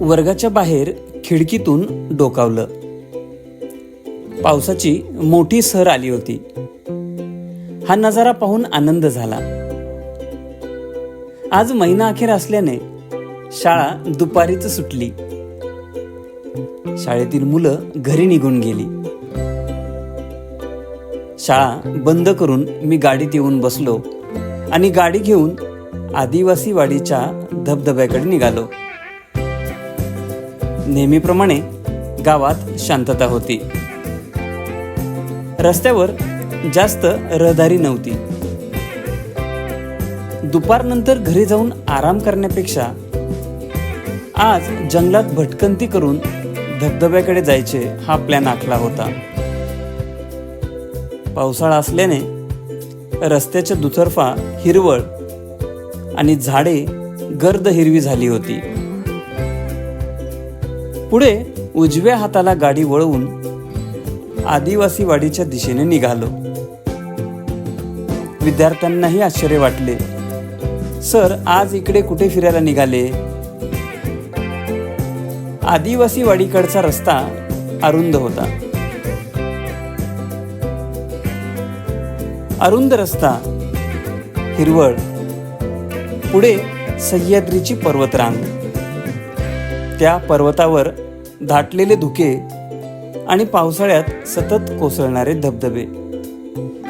वर्गाच्या बाहेर खिडकीतून डोकावलं. पावसाची मोठी सर आली होती. हा नजारा पाहून आनंद झाला. आज महिना अखेर असल्याने शाळा दुपारीच सुटली. शाळेतील मुलं घरी निघून गेली. शाळा बंद करून मी गाडीत येऊन बसलो आणि गाडी घेऊन आदिवासी वाडीच्या धबधब्याकडे निघालो. नेहमीप्रमाणे गावात शांतता होती. रस्त्यावर जास्त रहदारी नव्हती. दुपारनंतर घरी जाऊन आराम करण्यापेक्षा आज जंगलात भटकंती करून धबधब्याकडे जायचे हा प्लॅन आखला होता. पावसाळा असल्याने रस्त्याच्या दुतर्फा हिरवळ आणि झाडे गर्द हिरवी झाली होती. पुढे उजव्या हाताला गाडी वळवून आदिवासी वाडीच्या दिशेने निघालो. विद्यार्थ्यांनाही आश्चर्य वाटले. सर आज इकडे कुठे फिरायला निघाले? आदिवासी वाडीकडचा रस्ता अरुंद होता. अरुंद रस्ता हिरवळ पुढे सह्याद्रीची पर्वतरांग. त्या पर्वतावर दाटलेले धुके आणि पावसाळ्यात सतत कोसळणारे धबधबे.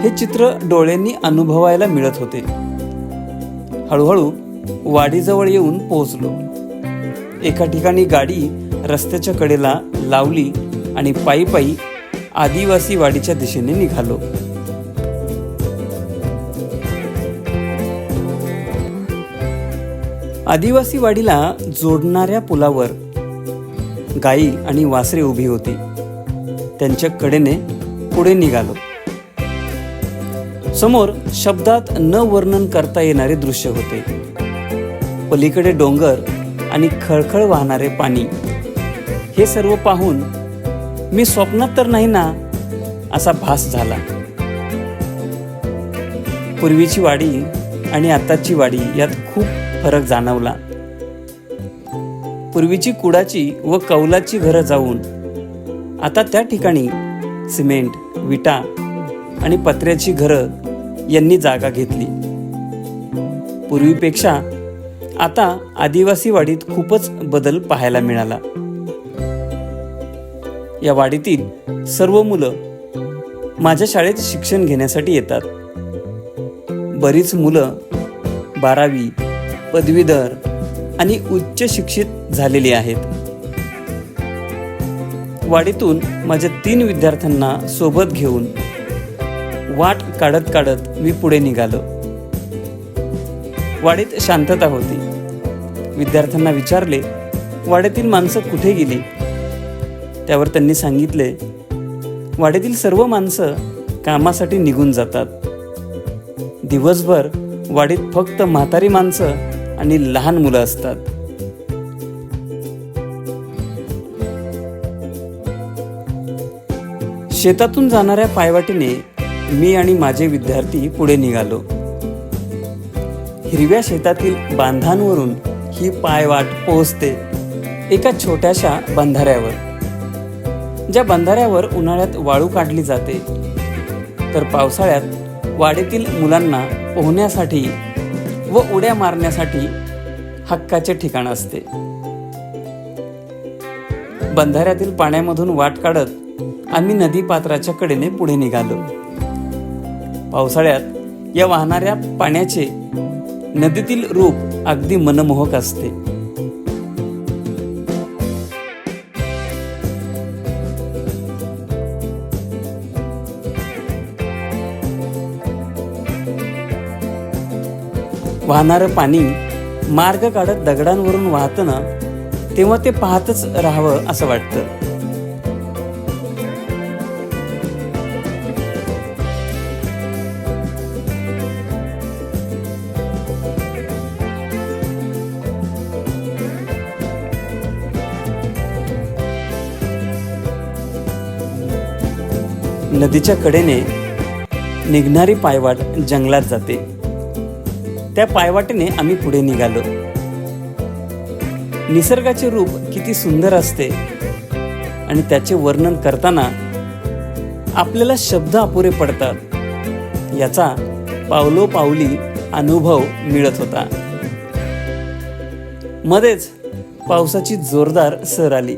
हे चित्र डोळ्यांनी अनुभवायला मिळत होते. हळूहळू वाडीजवळ येऊन पोहोचलो. एका ठिकाणी गाडी रस्त्याच्या कडेला लावली आणि पायी पायी आदिवासी वाडीच्या दिशेने निघालो. आदिवासी वाडीला जोडणाऱ्या पुलावर गाई आणि वासरे उभी होती. त्यांच्या कडेने पुढे निघालो. समोर शब्दात न वर्णन करता येणारे दृश्य होते. पलीकडे डोंगर आणि खळखळ वाहणारे पाणी. हे सर्व पाहून मी स्वप्नात तर नाही ना असा भास झाला. पूर्वीची वाडी आणि आताची वाडी यात खूप फरक जाणवला. पूर्वीची कुडाची व कौलाची घरं जाऊन आता त्या ठिकाणी सिमेंट विटा आणि पत्र्याची घरं यांनी जागा घेतली. पूर्वीपेक्षा आता आदिवासी वाडीत खूपच बदल पाहायला मिळाला. या वाडीतील सर्व मुलं माझ्या शाळेत शिक्षण घेण्यासाठी येतात. बरीच मुलं बारावी पदवीधर आणि उच्च शिक्षित झालेली आहेत. वाडीतून माझ्या तीन विद्यार्थ्यांना सोबत घेऊन वाट काढत काढत मी पुढे निघालो. वाडीत शांतता होती. विद्यार्थ्यांना विचारले वाड्यातील माणसं कुठे गेली? त्यावर त्यांनी सांगितले वाड्यातील सर्व माणसं कामासाठी निघून जातात. दिवसभर वाडीत फक्त म्हातारी माणसं आणि लहान मुलं असतात. शेतातून जाणाऱ्या पायवाटीने मी आणि माझे विद्यार्थी पुढे निघालो. हिरव्या शेतातील बांधांवरून ही पायवाट पोहोचते एका छोट्याशा बंधाऱ्यावर. ज्या बंधाऱ्यावर उन्हाळ्यात वाळू काढली जाते. तर पावसाळ्यात वाडीतील मुलांना पोहण्यासाठी व उड्या मारण्यासाठी हक्काचे ठिकाण असते. बंधाऱ्यातील पाण्यामधून वाट काढत आम्ही नदीपात्राच्या कडेने पुढे निघालो. पावसाळ्यात या वाहणाऱ्या पाण्याचे नदीतील रूप अगदी मनमोहक असते. वाहणारं पाणी मार्ग काढत दगडांवरून वाहतं ना तेव्हा ते पाहतच राहावं असं वाटतं. नदीच्या कडेने निघणारी पायवाट जंगलात जाते. त्या पायवाटेने आम्ही पुढे निघालो. निसर्गाचे रूप किती सुंदर असते आणि त्याचे वर्णन करताना आपल्याला शब्द अपुरे पडतात. याचा पावलो पावली अनुभव मिळत होता. मध्येच पावसाची जोरदार सर आली.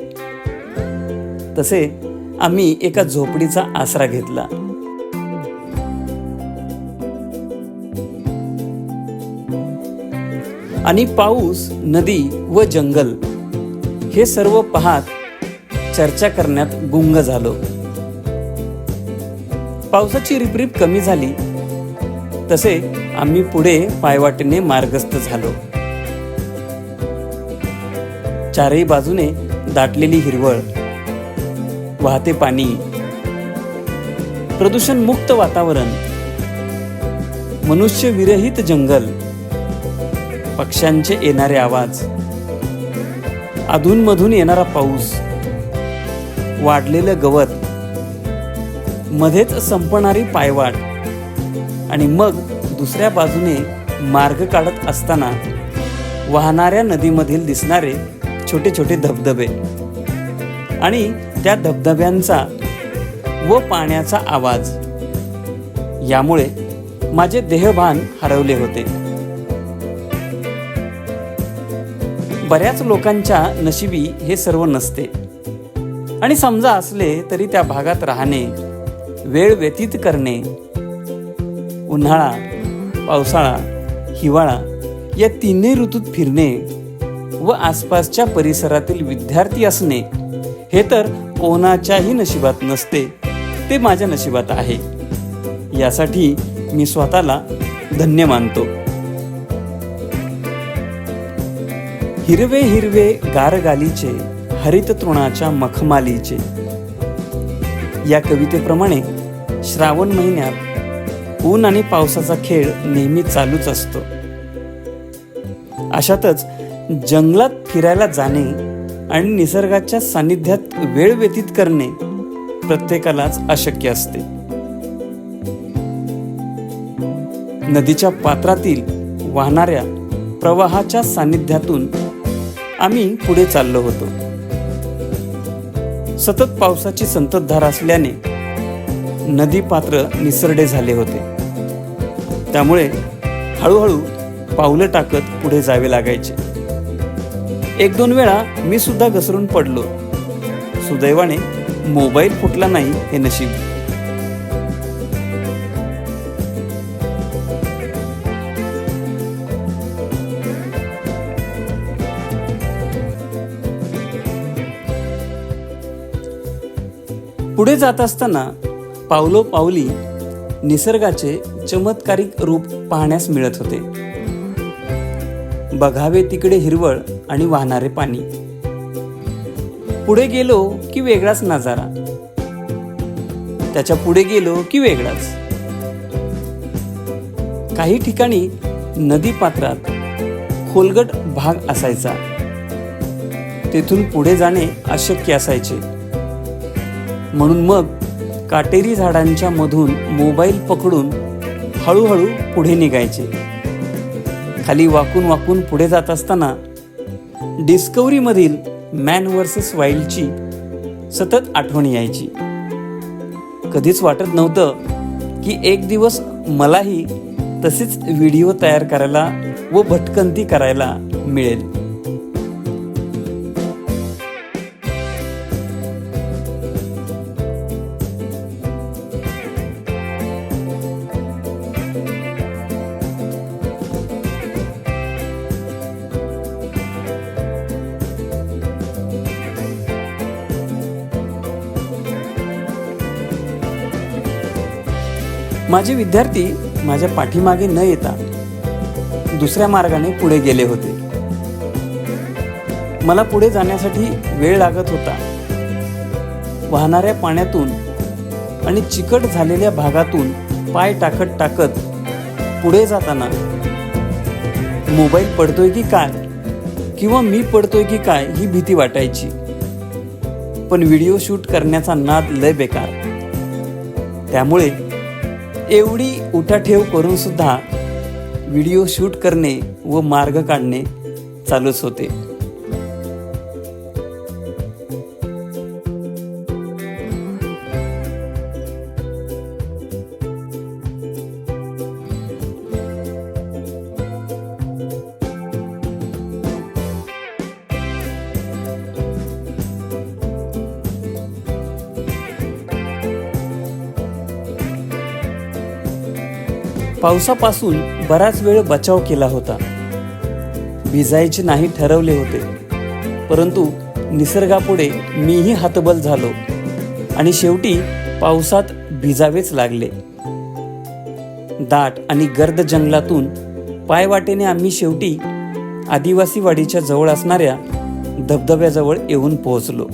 तसे आम्ही एका झोपडीचा आसरा घेतला. आणि पाऊस नदी व जंगल हे सर्व पाहत चर्चा करण्यात गुंग झालो. पावसाची रिपरिप कमी झाली तसे आम्ही पुढे पायवाटेने मार्गस्थ झालो. चारही बाजूने दाटलेली हिरवळ वाहते पाणी प्रदूषण मुक्त वातावरण मनुष्य विरहित जंगल पक्ष्यांचे येणारे आवाज. अधूनमधून येणारा पाऊस. वाढलेलं गवत. मध्येच संपणारी पायवाट. आणि मग दुसऱ्या बाजूने मार्ग काढत असताना वाहणाऱ्या नदीमधील दिसणारे छोटे छोटे धबधबे. आणि त्या धबधब्यांचा व पाण्याचा आवाज. यामुळे माझे देहभान हरवले होते. बऱ्याच लोकांच्या नशिबी हे सर्व नसते. आणि समजा असले तरी त्या भागात राहणे वेळ व्यतीत करणे उन्हाळा पावसाळा हिवाळा या तिन्ही ऋतूत फिरणे व आसपासच्या परिसरातील विद्यार्थी असणे हे तर कोणाच्याही नशिबात नसते ते माझ्या नशिबात आहे. यासाठी मी स्वतःला धन्य मानतो. हिरवे हिरवे गारगालीचे हरित तृणाच्या मखमालीचे. या कवितेप्रमाणे श्रावण महिन्यात ऊन आणि पावसाचा खेळ नेहमी चालूच असतो. अशातच जंगलात फिरायला जाणे आणि निसर्गाच्या सानिध्यात वेळ व्यतीत करणे प्रत्येकालाच अशक्य असते. नदीच्या पात्रातील वाहणाऱ्या प्रवाहाच्या सानिध्यातून आम्ही पुढे चाललो होतो. सतत पावसाची संततधार असल्याने नदी पात्र निसरडे झाले होते. त्यामुळे हळूहळू पावलं टाकत पुढे जावे लागायचे. एक दोन वेळा मी सुद्धा घसरून पडलो. सुदैवाने मोबाईल फुटला नाही हे नशीब. पुढे जात असताना पावलो पावली निसर्गाचे चमत्कारिक रूप पाहण्यास मिळत होते. बघावे तिकडे हिरवळ आणि वाहणारे पाणी. पुढे गेलो की वेगळाच नजारा. त्याच्या पुढे गेलो की वेगळाच. काही ठिकाणी नदी पात्रात खोलगट भाग असायचा. तेथून पुढे जाणे अशक्य असायचे. म्हणून मग काटेरी झाडांच्या मधून मोबाईल पकडून हळूहळू पुढे निघायचे. खाली वाकून वाकून पुढे जात असताना डिस्कवरीमधील मॅन वर्सेस वाईल्डची सतत आठवण यायची. कधीच वाटत नव्हतं की एक दिवस मलाही तसेच व्हिडिओ तयार करायला व भटकंती करायला मिळेल. माझे विद्यार्थी माझ्या पाठीमागे न येता दुसऱ्या मार्गाने पुढे गेले होते. मला पुढे जाण्यासाठी वेळ लागत होता. वाहणाऱ्या पाण्यातून आणि चिकट झालेल्या भागातून पाय टाकत टाकत पुढे जाताना मोबाईल पडतोय की काय किंवा मी पडतोय की काय ही भीती वाटायची. पण व्हिडिओ शूट करण्याचा नाद लय बेकार. त्यामुळे एवढी उठाठेव करून सुद्धा व्हिडिओ शूट करणे व मार्ग काढणे चालूच होते. पावसापासून बराच वेळ बचाव केला होता. भिजायचे नाही ठरवले होते. परंतु निसर्गापुढे मीही हातबल झालो आणि शेवटी पावसात भिजावेच लागले. दाट आणि गर्द जंगलातून पायवाटेने आम्ही शेवटी आदिवासी वाडीच्या जवळ असणाऱ्या धबधब्याजवळ येऊन पोहोचलो.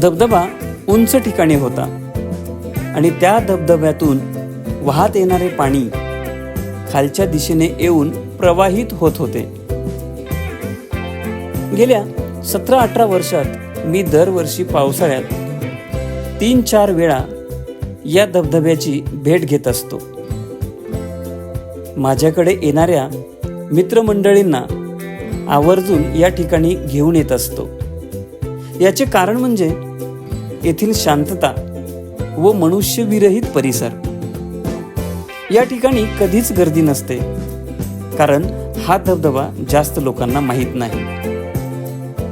धबधबा उंच ठिकाणी होता. आणि त्या धबधब्यातून वाहत येणारे पाणी खालच्या दिशेने येऊन प्रवाहित होत होते. गेल्या सतरा अठरा वर्षात मी दरवर्षी पावसाळ्यात तीन चार वेळा या धबधब्याची भेट घेत असतो. माझ्याकडे येणाऱ्या मित्रमंडळींना आवर्जून या ठिकाणी घेऊन येत असतो. याचे कारण म्हणजे येथील शांतता व मनुष्यविरहित परिसर. या ठिकाणी कधीच गर्दी नसते कारण हा धबधबा जास्त लोकांना माहीत नाही.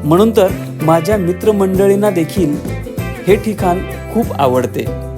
म्हणून तर माझ्या मित्रमंडळींना देखील हे ठिकाण खूप आवडते.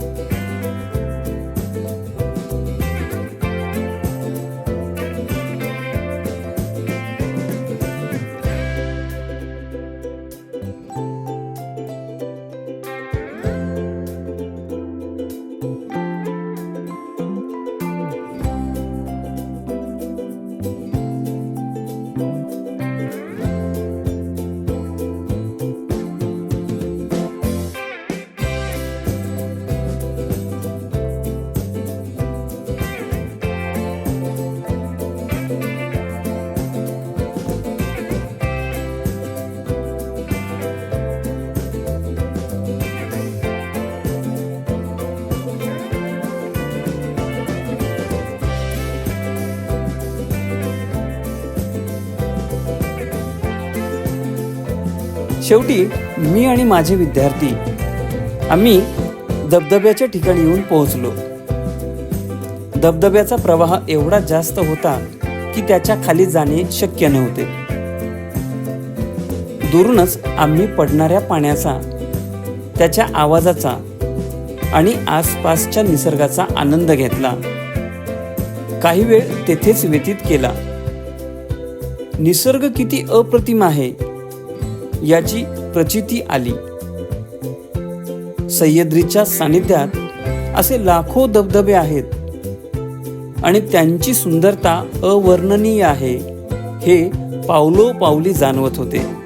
शेवटी मी आणि माझे विद्यार्थी आम्ही धबधब्याच्या ठिकाणी येऊन पोहोचलो. धबधब्याचा प्रवाह एवढा जास्त होता की त्याच्याखाली जाणे शक्य नव्हते. दुरूनच आम्ही पडणाऱ्या पाण्याचा त्याच्या आवाजाचा आणि आसपासच्या निसर्गाचा आनंद घेतला. काही वेळ तेथेच व्यतीत केला. निसर्ग किती अप्रतिम आहे याची प्रचिती आली. सह्याद्रीच्या सानिध्यात असे लाखो धबधबे आहेत आणि त्यांची सुंदरता अवर्णनीय आहे हे पावलो पावली जाणवत होते.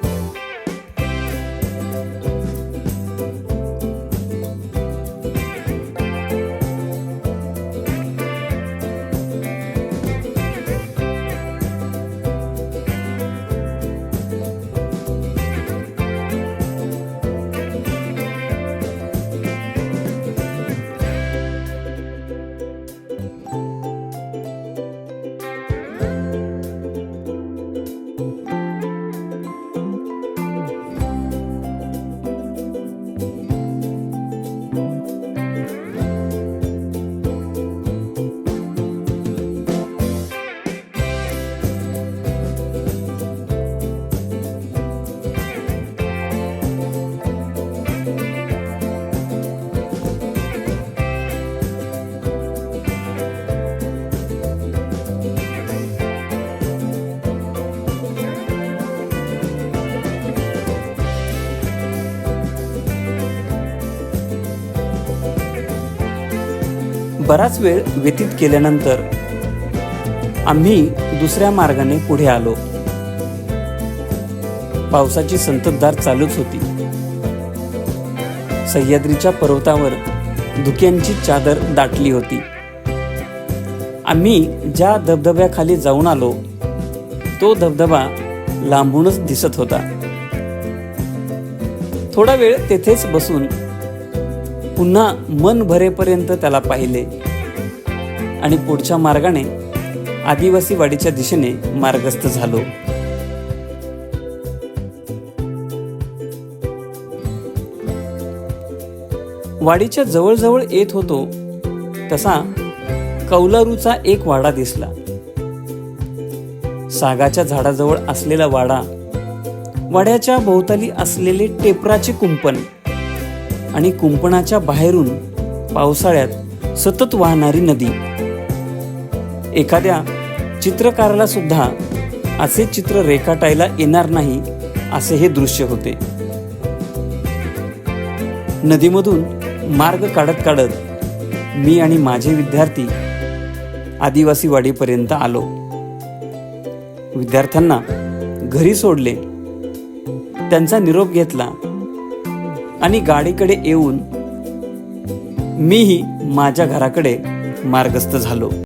बराच वेळ व्यतीत केल्यानंतर आम्ही दुसऱ्या मार्गाने पुढे आलो. पावसाची संततधार चालूच होती. सह्याद्रीच्या पर्वतावर धुक्यांची चादर दाटली होती. आम्ही ज्या धबधब्याखाली जाऊन आलो तो धबधबा लांबूनच दिसत होता. थोडा वेळ तेथेच बसून पुन्हा मन भरेपर्यंत त्याला पाहिले. आणि पुढच्या मार्गाने आदिवासी वाडीच्या दिशेने मार्गस्थ झालो. वाडीच्या जवळजवळ येत होतो तसा कौलारूचा एक वाडा दिसला. सागाच्या झाडाजवळ असलेला वाडा वाड्याच्या भोवताली असलेले टेपराचे कुंपण आणि कुंपणाच्या बाहेरून पावसाळ्यात सतत वाहणारी नदी. एखाद्या चित्रकाराला सुद्धा असे चित्र रेखाटायला येणार नाही असे हे दृश्य होते. नदीमधून मार्ग काढत काढत मी आणि माझे विद्यार्थी आदिवासी वाडीपर्यंत आलो. विद्यार्थ्यांना घरी सोडले. त्यांचा निरोप घेतला. आणि गाडीकडे येऊन मीही माझ्या घराकडे मार्गस्थ झालो.